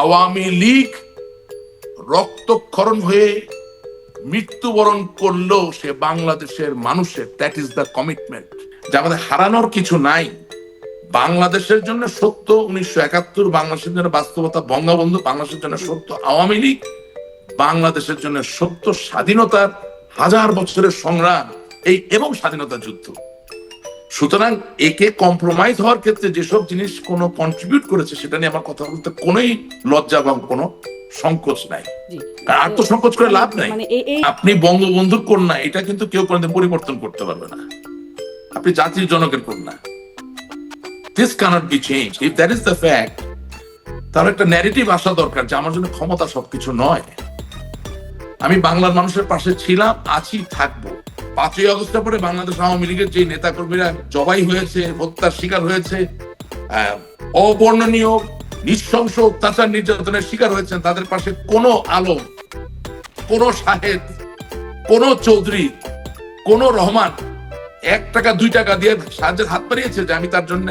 আওয়ামী লীগ রক্তক্ষরণ হয়ে মৃত্যুবরণ করলেও সে বাংলাদেশের মানুষের দ্যাট ইজ দ্য কমিটমেন্ট যে আমাদের হারানোর কিছু নাই। বাংলাদেশের জন্য সত্য, উনিশশো একাত্তর বাংলাদেশের জন্য বাস্তবতা বঙ্গবন্ধু, বাংলাদেশের জন্য সত্য আওয়ামী লীগ, বাংলাদেশের জন্য সত্য স্বাধীনতার হাজার বছরের সংগ্রাম, এই এবং স্বাধীনতা যুদ্ধ। সুতরাং একে কম্প্রোমাইজ হওয়ার ক্ষেত্রে যেসব জিনিস কোনো কন্ট্রিবিউট করেছে সেটা নিয়ে আমার কথা বলতে কোনোই লজ্জা এবং কোনো সংকোচ নাই। আর আত্মসংকোচ করে লাভ নাই। মানে আপনি বঙ্গবন্ধুর কন্যা এটা কিন্তু কেউ কোনোদিন পরিবর্তন করতে পারবে না। আপনি জাতির জনকের কন্যা। This can't be change if that is the fact তার একটা ন্যারেটিভ আসা দরকার যে আমার জন্য ক্ষমতা সবকিছু নয়। আমি বাংলার মানুষের পাশে ছিলাম, আছি, থাকব। পাঁচই আগস্টের পরে বাংলাদেশ আওয়ামী লীগের যে নেতা কর্মীরা জবাই হয়েছে, হত্যার শিকার হয়েছে অবর্ণনীয়, নৃশংস অত্যাচার নির্যাতনের শিকার হয়েছেন, তাদের পাশে কোনো আলো কোন সাহেব কোন চৌধুরী, কোন রহমান এক টাকা, দুই টাকা দিয়ে সাহায্যের হাত বাড়িয়েছে যে আমি তার জন্য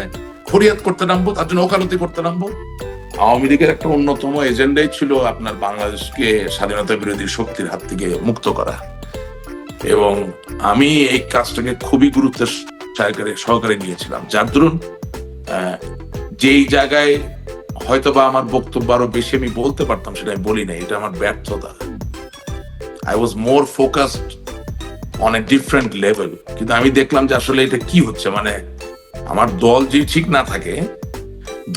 ফরিয়াদ করতে নামবো, তার জন্য ওকালতি করতে নামবো। আওয়ামী লীগের একটা অন্যতম এজেন্ডাই ছিল আপনার বাংলাদেশকে স্বাধীনতা বিরোধী শক্তির হাত থেকে মুক্ত করা। এবং আমি এই কাজটাকে খুবই গুরুত্বের সহকারে সহকারে নিয়েছিলাম। যার দরুন যেই জায়গায় হয়তো বা আমার বক্তব্য আরও বেশি আমি বলতে পারতাম সেটা আমি বলি না এটা আমার ব্যর্থতা। I was more focused on a different level কিন্তু আমি দেখলাম যে আসলে এটা কি হচ্ছে মানে আমার দল যে ঠিক না থাকে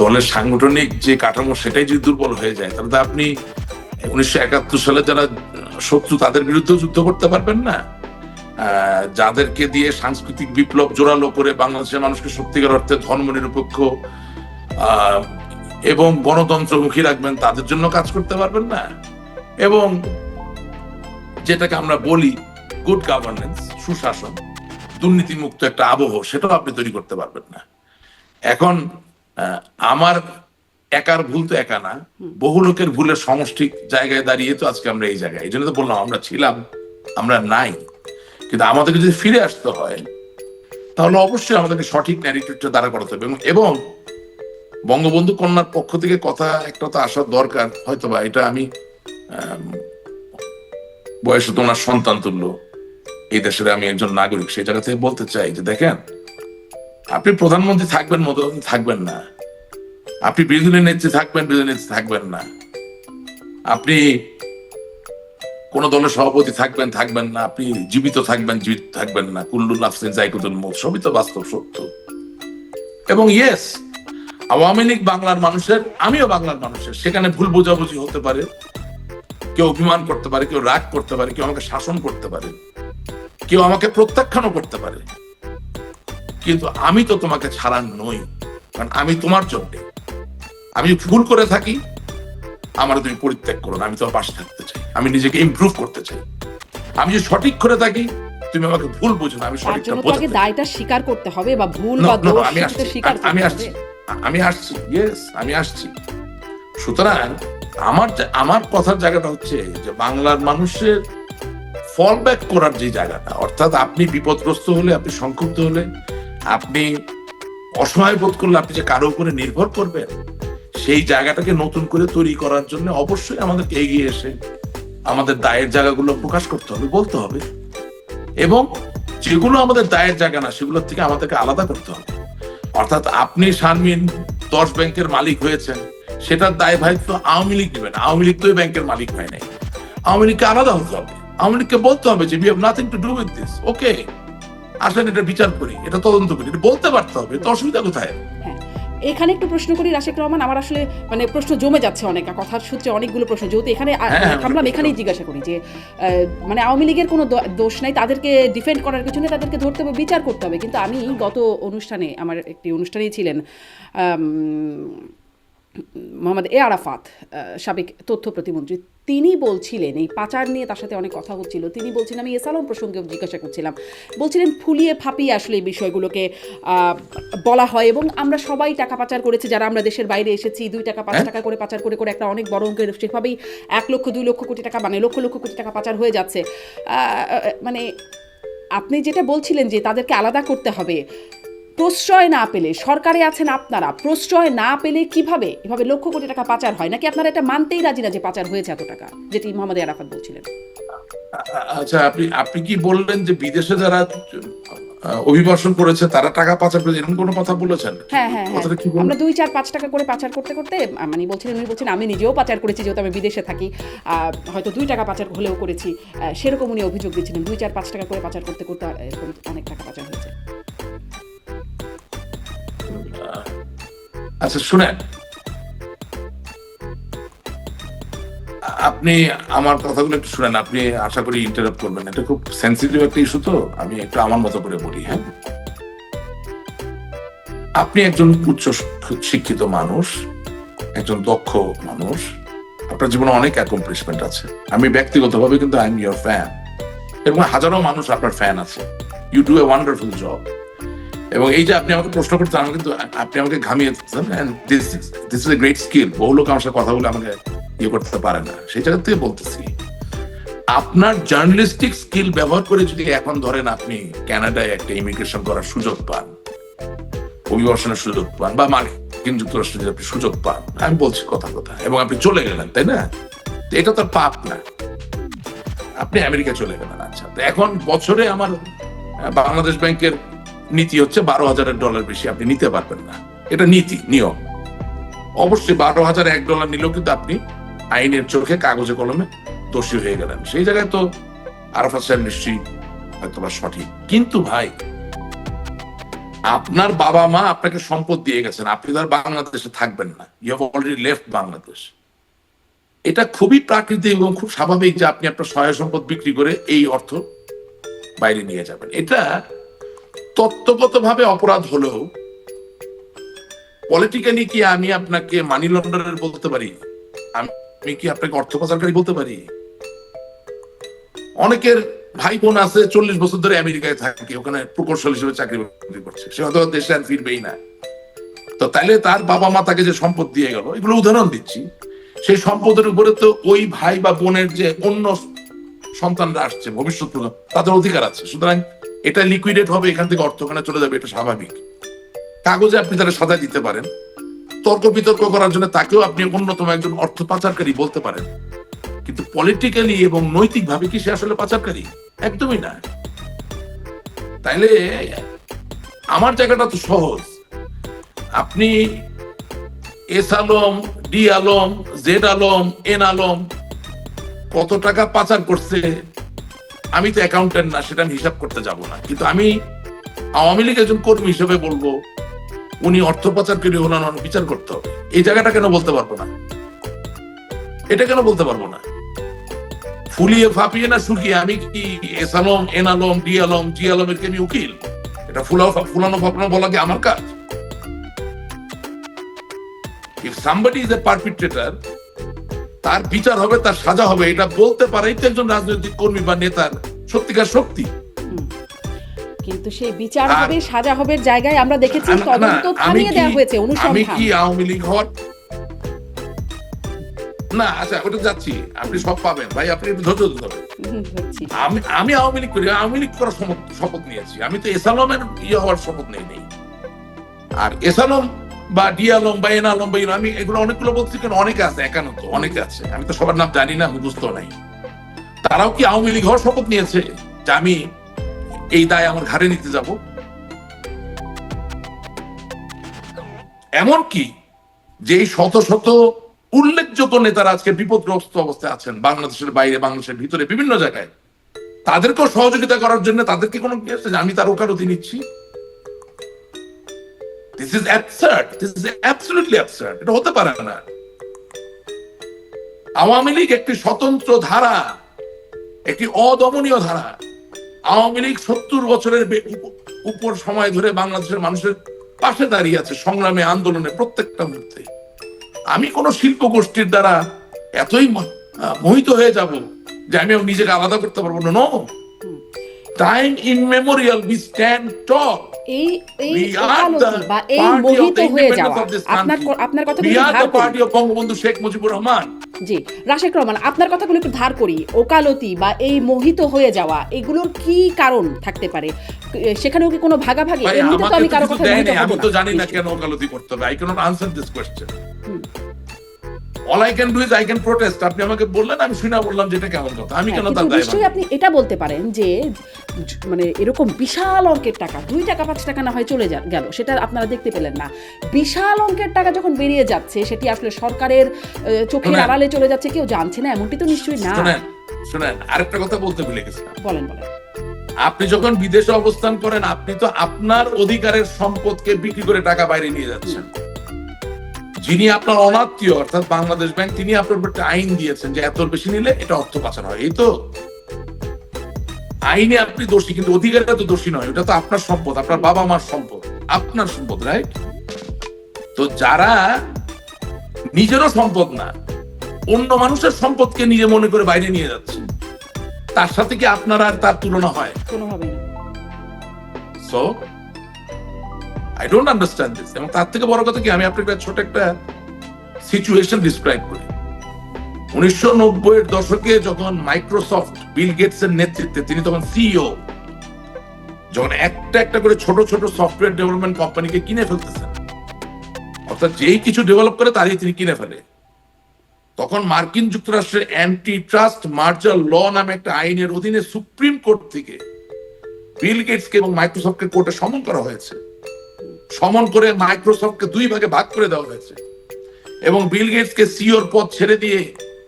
দলের সাংগঠনিক যে কাঠামো সেটাই যদি দুর্বল হয়ে যায়, তাহলে তো আপনি উনিশশো একাত্তর সালে যারা শত্রু তাদের বিরুদ্ধে যুদ্ধ করতে পারবেন না। যাদেরকে দিয়ে সাংস্কৃতিক বিপ্লব জোরালো করে বাংলাদেশের মানুষকে সত্যিকার অর্থে ধর্ম নিরপেক্ষ এবং গণতন্ত্রমুখী রাখবেন, তাদের জন্য কাজ করতে পারবেন না। এবং যেটাকে আমরা বলি গুড গভর্নেন্স সুশাসন, দুর্নীতিমুক্ত একটা আবহ, সেটাও আপনি তৈরি করতে পারবেন না। এখন আমার একার ভুল তো একা না। বহু লোকের ভুলের সমষ্টিক জায়গায় দাঁড়িয়ে তো আজকে আমরা এই জায়গায়। এই জন্য তো বললাম আমরা ছিলাম আমরা নাই। কিন্তু আমাদেরকে যদি ফিরে আসতে হয় তাহলে অবশ্যই আমাদেরকে সঠিক ন্যারেটিভটা দ্বারা করাতে হবে। এবং- বঙ্গবন্ধু কন্যার পক্ষ থেকে কথা একটা তো আসার দরকার। হয়তো বা এটা আমি আম, বয়সে তোমার সন্তান তুল্য। এই দেশের আমি একজন নাগরিক সেই জায়গা থেকে বলতে চাই যে দেখেন আপনি প্রধানমন্ত্রী থাকবেন মতো থাকবেন না। আপনি বিরোধী নেত্রী থাকবেন, বিরোধী নেত্রী থাকবেন না। আপনি কোন দলের সভাপতি থাকবেন থাকবেন না। আপনি জীবিত থাকবেন জীবিত থাকবেন না। কুল্লু নাফসিন জাইকুতুল মত, সবই তো বাস্তব সত্য। এবং ইয়েস আওয়ামী লীগ বাংলার মানুষের, আমিও বাংলার মানুষের, সেখানে ভুল বোঝাবুঝি হতে পারে। কেউ অভিমান করতে পারে, কেউ রাগ করতে পারে, কেউ আমাকে শাসন করতে পারে, কেউ আমাকে প্রত্যাখ্যানও করতে পারে। কিন্তু আমি তো তোমাকে ছাড়ার নই কারণ আমি তোমার জন্য। আমি ভুল করে থাকি আমার তুমি পরিত্যাগ করো আমি তোমার পাশে থাকতে চাই আমি নিজেকে ইমপ্রুভ করতে চাই। আমি যদি সঠিক করে থাকি তুমি আমাকে ভুল বুঝো না আমি সঠিকটা বোঝাতে দায়টা স্বীকার করতে হবে বা ভুল বা দোষ স্বীকার আমি আসছি আমি আসছি ইয়েস আমি আসছি। সুতরাং আমার আমার কথার জায়গাটা হচ্ছে যে বাংলার মানুষের ফল ব্যাক করার যে জায়গাটা অর্থাৎ আপনি বিপদগ্রস্ত হলে আপনি সংক্ষুব্ধ হলে আপনি অসহায় বোধ করলে আপনি যে কারও উপরে নির্ভর করবেন, সেই জায়গাটাকে নতুন করে তৈরি করার জন্য অবশ্যই আমাদেরকে এগিয়ে এসে আমাদের দায়ের জায়গাগুলো প্রকাশ করতে হবে, বলতে হবে। এবং যেগুলো আমাদের দায়ের জায়গা না, সেগুলোর থেকে আমাদেরকে আলাদা করতে হবে। অর্থাৎ আপনি শারমিন দশ ব্যাংকের মালিক হয়েছেন, সেটার দায় ভাইত্ব আওয়ামী লীগ নেবেন আওয়ামী লীগ তো ব্যাংকের মালিক হয় নাই। আওয়ামী লীগকে আলাদা হতে হবে। আওয়ামী লীগকে বলতে হবে যে we have nothing to do with this okay আসেন এটা বিচার করি এটা তদন্ত করি এটা বলতে পারতে হবে তো অসুবিধা কোথায়? হ্যাঁ এখানে একটু প্রশ্ন করি রাশেক রহমান আমার আসলে মানে প্রশ্ন জমে যাচ্ছে অনেক কথার সূত্রে অনেকগুলো প্রশ্ন যেহেতু এখানে হ্যাঁ, হ্যাঁ, থামলাম এখানেই জিজ্ঞাসা করি যে মানে আওয়ামী লীগের কোনো দোষ নাই তাদেরকে ডিফেন্ড করার কিছু নেই তাদেরকে ধরতে হবে বিচার করতে হবে কিন্তু আমি গত অনুষ্ঠানে আমার একটি অনুষ্ঠানেই ছিলেন মোহাম্মদ এ আরাফাত সাবেক তথ্য প্রতিমন্ত্রী তিনি বলছিলেন এই পাচার নিয়ে তার সাথে অনেক কথা হচ্ছিল তিনি বলছিলেন আমি এসালম প্রসঙ্গে জিজ্ঞাসা করছিলাম বলছিলেন ফুলিয়ে ফাঁপিয়ে আসলে এই বিষয়গুলোকে বলা হয় এবং আমরা সবাই টাকা পাচার করেছি যারা আমরা দেশের বাইরে এসেছি দুই টাকা পাঁচ হ্যাঁ। টাকা করে পাচার করে করে একটা অনেক বড় অঙ্কের সেভাবেই এক লক্ষ দুই লক্ষ কোটি টাকা মানে লক্ষ লক্ষ কোটি টাকা পাচার হয়ে যাচ্ছে মানে আপনি যেটা বলছিলেন যে তাদেরকে আলাদা করতে হবে প্রশ্রয় না পেলে সরকারে আছেন আপনারা প্রশ্রয় না পেলে কীভাবে? এভাবে লক্ষ কোটি টাকা পাচার হয়? নাকি আপনারা এটা মানতেই রাজি না যে পাচার হয়েছে এত টাকা? যেটি মোহাম্মদ আরাফাত বলছিলেন। আচ্ছা আপনি আপনি কি বললেন যে বিদেশে যারা অভিবাসন করেছে তারা টাকা পাচার করেছে? এরকম কোনো কথা বলেছেন? হ্যাঁ হ্যাঁ হ্যাঁ। আমরা দুই চার পাঁচ টাকা করে পাচার করতে করতে মানে বলছিলেন উনি বলছেন আমি নিজেও পাচার করেছি যেহেতু আমি বিদেশে থাকি। হয়তো দুই টাকা পাচার হলেও করেছি। সেরকম উনি অভিযোগ দিচ্ছিলেন দুই চার পাঁচ টাকা করে পাচার করতে করতে অনেক টাকা পাচার হয়েছে। আচ্ছা শুনেন। আপনি আমার কথাগুলো একটু শুনেন, আপনি আশা করি ইন্টারাপ্ট করবেন। এটা খুব সেন্সিটিভ একটা ইস্যু তো, আমি একটু আমার মতো করে বলি হ্যাঁ? আপনি একজন উচ্চ শিক্ষিত মানুষ, একজন দক্ষ মানুষ, আপনার জীবনে অনেক অ্যাকমপ্লিশমেন্ট আছে। আমি ব্যক্তিগতভাবে কিন্তু আই এম ইয়োর ফ্যান এবং হাজারো মানুষ আপনার ফ্যান আছে। You do a wonderful job এবং এই যে আপনি আমাকে প্রশ্ন করতেন আমি কিন্তু আপনি আমাকে ঘামিয়ে দিচ্ছেন this is a great skill বহু লোক আমার সাথে কথা বলে আমাকে ইয়ে করতে পারে না। সেই জায়গা থেকে বলতেছি, আপনার জার্নালিস্টিক স্কিল ব্যবহার করে যদি এখন ধরেন আপনি কানাডায় একটা ইমিগ্রেশন করার সুযোগ পান, অভিবাসনের সুযোগ পান, বা মার্কিন যুক্তরাষ্ট্রে যদি আপনি সুযোগ পান, আমি বলছি কথা কথা, এবং আপনি চলে গেলেন, তাই না? এটা তো পাপ না। আপনি আমেরিকা চলে গেলেন আচ্ছা। তো এখন বছরে আমার বাংলাদেশ ব্যাংকের নীতি হচ্ছে বারো হাজারের ডলার বেশি, আপনি নিতে পারবেন না। এটা নীতি, নিয়ম। অবশ্যই বারো হাজার এক ডলার নিলেও কিন্তু আপনি আইনের চোখে, কাগজে, কলমে দোষী হয়ে গেলেন। সেই জায়গায় তো আরাফাত সাহেব নিশ্চয়ই হয়তো বা সঠিক। কিন্তু ভাই, আপনার বাবা মা আপনাকে সম্পদ দিয়ে গেছেন। আপনি তো আর বাংলাদেশে থাকবেন না। You have already left Bangladesh এটা খুবই প্রাকৃতিক এবং খুব স্বাভাবিক যে আপনি আপনার সহায় সম্পদ বিক্রি করে এই অর্থ বাইরে নিয়ে যাবেন। এটা তত্ত্বগতভাবে অপরাধ হলেও পলিটিক্যালি কি আমি আপনাকে মানি লন্ডারের বলতে পারি? আমি কি আপনাকে অর্থ পাচারকারী বলতে পারি? অনেকের ভাই বোন আছে, চল্লিশ বছর ধরে আমেরিকায় থাকে, ওখানে প্রকৌশল হিসেবে চাকরি বাকরি করছে। সে হয়তো দেশে আর ফিরবেই না। তো তাইলে তার বাবা মা তাকে যে সম্পদ দিয়ে গেল, এগুলো উদাহরণ দিচ্ছি। সেই সম্পদের উপরে তো ওই ভাই বা বোনের যে অন্য সন্তানরা আসছে, ভবিষ্যৎ তাদের অধিকার আছে। সুতরাং এটা লিকুইডেট হবে, এখান থেকে অর্থ ওখানে চলে যাবে, এটা স্বাভাবিক। কাগজে আপনি তারা সাজা দিতে পারেন। তর্ক বিতর্ক করার জন্য তাকেও আপনি অন্যতম একজন অর্থ পাচারকারী বলতে পারেন। কিন্তু পলিটিক্যালি এবং নৈতিকভাবে কি সে আসলে পাচারকারী? একদমই না। তাইলে আমার জায়গাটা তো সহজ। আপনি S Alam, D Alam, Z Alam, N Alam কত টাকা পাচার করছে আমি তো অ্যাকাউন্টেন্ট না, সেটা আমি হিসাব করতে যাব না। কিন্তু আমি আওয়ামী লীগ একজন কর্মী হিসেবে বলব, উনি অর্থ পাচারকারী হলেন ওনার বিচার করতে হবে। এই জায়গাটা কেন বলতে পারব না? এটা কেন বলতে পারব না? ফুলিয়ে ফাপিয়ে না শুকিয়ে আমি কি S Alam, N Alam, D Alam, G আলমের কি আমি উকিল? এটা ফুলাও ফুলানো ফাপানো বলা কি আমার কাজ? If somebody is a perpetrator তার বিচার হবে তার সাজা হবে এটা বলতে পারেই তো একজন রাজনৈতিক কর্মী বা নেতার সত্যিকার শক্তি। কিন্তু সেই বিচার হবে সাজা হবে জায়গায় আমরা দেখেছি তদন্ত থামিয়ে দেওয়া হয়েছে আমি কি আওয়ামী লীগ হওয়ার না আচ্ছা ওটা যাচ্ছি। আপনি সব পাবেন। ভাই আপনি একটু ধৈর্য ধরতে হবে। আমি আমি আওয়ামী লীগ করি। আওয়ামী লীগ করার শপথ- শপথ নিয়েছি। আমি তো এসালমের ইয়ে হওয়ার শপথ নেই নেই। আর এসালম বা ডি আলম বা এন আলম বা ইন- আমি এগুলো অনেকগুলো বলছি কেন? অনেকে আছে একান্ন তো অনেকে আছে। আমি তো সবার নাম জানি না মুখস্থ নাই। তারাও কি আওয়ামী লীগ হওয়ার শপথ নিয়েছে যে আমি এই দায় আমার ঘাড়ে নিতে যাব? এমন কি যে শত শত উল্লেখযোগ্য নেতারা আজকে বিপদগ্রস্ত অবস্থায় আছেন, বাংলাদেশের বাইরে, বাংলাদেশের ভিতরে, বিভিন্ন জায়গায়, তাদেরকেও সহযোগিতা করার জন্য তাদেরকে কোনো আমি তার ওকালতি নিচ্ছি। This is absurd this is absolutely absurd এটা হতে পারে না। আওয়ামী লীগ একটি স্বতন্ত্র ধারা একটি অদমনীয় ধারা। আওয়ামী লীগ সত্তর বছরের বে- উপ- উপর সময় ধরে বাংলাদেশের মানুষের পাশে দাঁড়িয়ে আছে সংগ্রামে আন্দোলনে প্রত্যেকটা মুহূর্তে। আমি কোন শিল্প গোষ্ঠীর দ্বারা এতই মোহিত হয়ে যাব যে আমি নিজেকে আলাদা করতে পারব না no time in memorial we stand talk এই এই ওকালতি বা এই মোহিত হয়ে যাওয়া আপনার আপনার কথাগুলো ধার করি। বঙ্গবন্ধু শেখ মুজিবুর রহমান জি রাশেক রহমান আপনার কথাগুলো একটু ধার করি। ওকালতি বা এই মোহিত হয়ে যাওয়া এগুলোর কি কারণ থাকতে পারে? সেখানেও কি কোনো ভাগাভাগি? এমনিতে তো আমি কারও কথা আমি তো জানি না কেন ওকালতি করতে হবে। I can't answer this question hmm. All I can do is I can protest আপনি আমাকে বললেন আমি শুনে বললাম যেটা কেমন কথা। আমি কেন হ্যাঁ, তার দায় নিশ্চয়ই আপনি এটা বলতে পারেন যে মানে এরকম বিশাল অঙ্কের টাকা দুই টাকা পাঁচ টাকা না হয় চলে গেল। সেটা আপনারা দেখতে পেলেন না। বিশাল অঙ্কের টাকা যখন বেরিয়ে যাচ্ছে সেটি আসলে সরকারের চোখের আড়ালে চলে যাচ্ছে কেউ জানছে না এমনটি তো নিশ্চয়ই না। শুনেন আরেকটা কথা বলতে ভুলে গেছিলাম। বলেন বলেন। আপনি যখন বিদেশে অবস্থান করেন আপনি তো আপনার অধিকারের সম্পদকে বিক্রি করে টাকা বাইরে নিয়ে যাচ্ছেন। যিনি আপনার অনাত্মীয় অর্থাৎ বাংলাদেশ ব্যাংক তিনি আপনার উপর আইন দিয়েছেন যে এত বেশি নিলে এটা অর্থ পাচার হয়। এই তো? আইনে আপনি দোষী কিন্তু অধিকারটা তো দোষী নয়। ওটা তো আপনার সম্পদ আপনার বাবা মার সম্পদ। আপনার সম্পদ রাইট তো যারা নিজেরও সম্পদ না অন্য মানুষের সম্পদকে নিজে মনে করে বাইরে নিয়ে যাচ্ছে তার সাথে কি আপনার আর তার তুলনা হয়? কোনোভাবেই so I don't understand this এবং তার থেকে বড় কথা কি, আমি আপনাকে ছোট একটা সিচুয়েশন ডিসক্রাইব করি। উনিশশো নব্বই দশকে যখন মাইক্রোসফট বিল গেটস এর নেতৃত্বে, তিনি তখন সিইও যখন একটা একটা করে ছোট ছোট সফটওয়্যার ডেভেলপমেন্ট কোম্পানিকে কিনে ফেলতেছেন, অর্থাৎ যেই কিছু ডেভেলপ করে তারই তিনি কিনে ফেলে। তখন মার্কিন যুক্তরাষ্ট্রের অ্যান্টি ট্রাস্ট মার্জার ল নামে একটা আইনের অধীনে সুপ্রিম কোর্ট থেকে বিল গেটসকে এবং মাইক্রোসফটকে কোর্টে সমন করা হয়েছে। সমন করে মাইক্রোসফটকে দুই ভাগে ভাগ করে দেওয়া হয়েছে। এবং বিল গেটসকে সিওর পদ ছেড়ে দিয়ে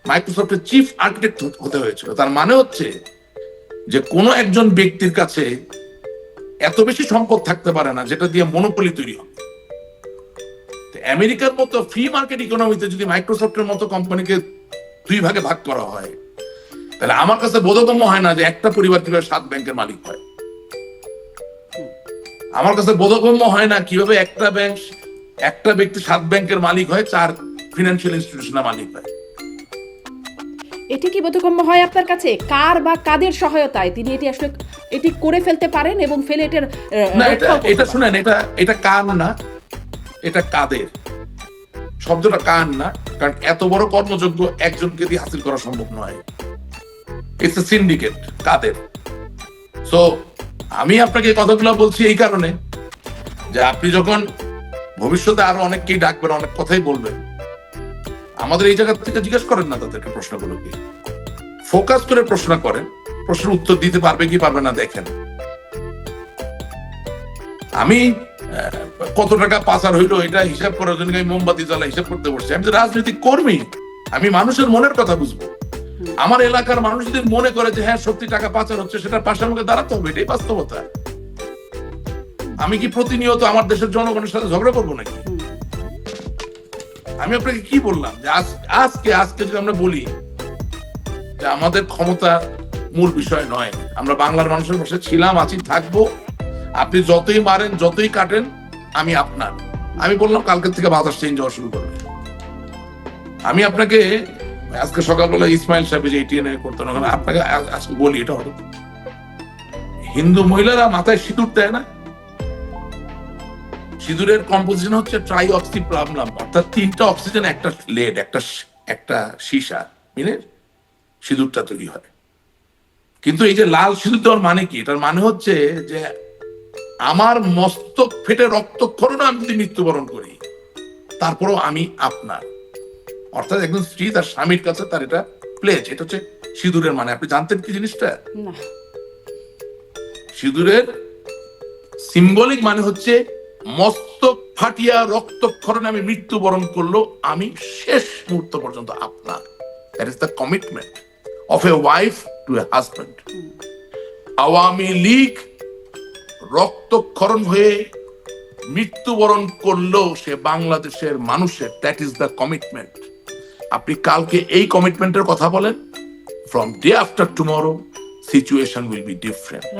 মাইক্রোসফটের চিফ আর্কিটেক্ট হতে হয়েছিল। তার মানে হচ্ছে যে কোনো একজন ব্যক্তির কাছে এত বেশি সম্পদ থাকতে পারে না, যেটা দিয়ে মনোপলি তৈরি হবে। আমেরিকার মতো ফ্রি মার্কেট ইকোনমিতে যদি মাইক্রোসফটের মতো কোম্পানিকে দুই ভাগে ভাগ করা হয়, তাহলে আমার কাছে বোধগম্য হয় না যে একটা পরিবার কীভাবে সাত ব্যাংকের মালিক হয়। আমার কাছে বোধগম্য হয় না কীভাবে একটা ব্যাংক একটা ব্যক্তি সাত ব্যাংকের মালিক হয় চার ফিনান্সিয়াল ইনস্টিটিউশনের মালিক হয়। এটি কি বোধগম্য হয় আপনার কাছে? কার বা কাদের সহায়তায় তিনি এটি আসলে এটি করে ফেলতে পারেন এবং ফেলে এটার এটা? শুনেন এটা এটা কান না এটা কাদের? শব্দটা কান না কারণ এত বড় কর্মযোগ্য একজনকে দিয়ে হাসিল করা সম্ভব নয়। ইটস এ সিন্ডিকেট কাদের? সো আমি আপনাকে এই কথাগুলো বলছি এই কারণে যে আপনি যখন ভবিষ্যতে আরও অনেককেই ডাকবেন, অনেক কথাই বলবেন, আমাদের এই জায়গা থেকে জিজ্ঞেস করেন না তাদেরকে প্রশ্নগুলোকে ফোকাস করে প্রশ্ন করেন, প্রশ্নের উত্তর দিতে পারবে কি পারবে না দেখেন। আমি কত টাকা পাচার হইল, এটা হিসাব করার জন্য আমি মোমবাতি জ্বালা হিসাব করতে বসছি। আমি তো রাজনৈতিক কর্মী, আমি মানুষের মনের কথা বুঝব। আমার এলাকার মানুষ যদি মনে করে যে হ্যাঁ সত্যি টাকা পাচার হচ্ছে সেটার পাশে আমাকে দাঁড়াতে হবে এটাই বাস্তবতা। আমি কি প্রতিনিয়ত আমার দেশের জনগণের সাথে ঝগড়া করব নাকি? আমি আপনাকে কি বললাম? যে আজকে আজকে যদি আমরা বলি যে আমাদের ক্ষমতা মূল বিষয় নয় আমরা বাংলার মানুষের পাশে ছিলাম আছি থাকব আপনি যতই মারেন যতই কাটেন আমি আপনার। আমি বললাম কালকে থেকে বাতাস চেঞ্জ হওয়া শুরু করবে। আমি আপনাকে আজকে সকালবেলা ইসমাইল সাহেব যে এটিএন করতেন ওখানে, আপনাকে আজকে বলি, এটা হলো। হিন্দু মহিলারা মাথায় সিঁদুর দেয় না? সিঁদুরের কম্পোজিশন হচ্ছে ট্রাই অক্সিপ্লামলাম অর্থাৎ তিনটা অক্সিজেন একটা লেড একটা একটা সীসা, মিলে সিঁদুরটা তৈরি হয়। কিন্তু এই যে লাল সিঁদুর দেওয়ার মানে কি? এটার মানে হচ্ছে যে আমার মস্তক ফেটে রক্তক্ষরণ আমি যদি মৃত্যুবরণ করি, তারপরও আমি আপনার। অর্থাৎ একজন স্ত্রী তার স্বামীর কাছে তার এটা প্লেজ এটা হচ্ছে সিঁদুরের মানে। আপনি জানতেন কি জিনিসটা? সিঁদুরের সিম্বলিক মানে হচ্ছে মস্তক ফাটিয়া রক্তক্ষরণে আমি মৃত্যুবরণ করল আমি শেষ মুহূর্ত পর্যন্ত আপনার। That is the commitment of a wife to a husband Awami League রক্তক্ষরণ হয়ে মৃত্যুবরণ করল সে বাংলাদেশের মানুষের। দ্যাট ইজ দ্য কমিটমেন্ট আপনি কালকে এই কমিটমেন্টের কথা বলেন? From day after tomorrow situation will be different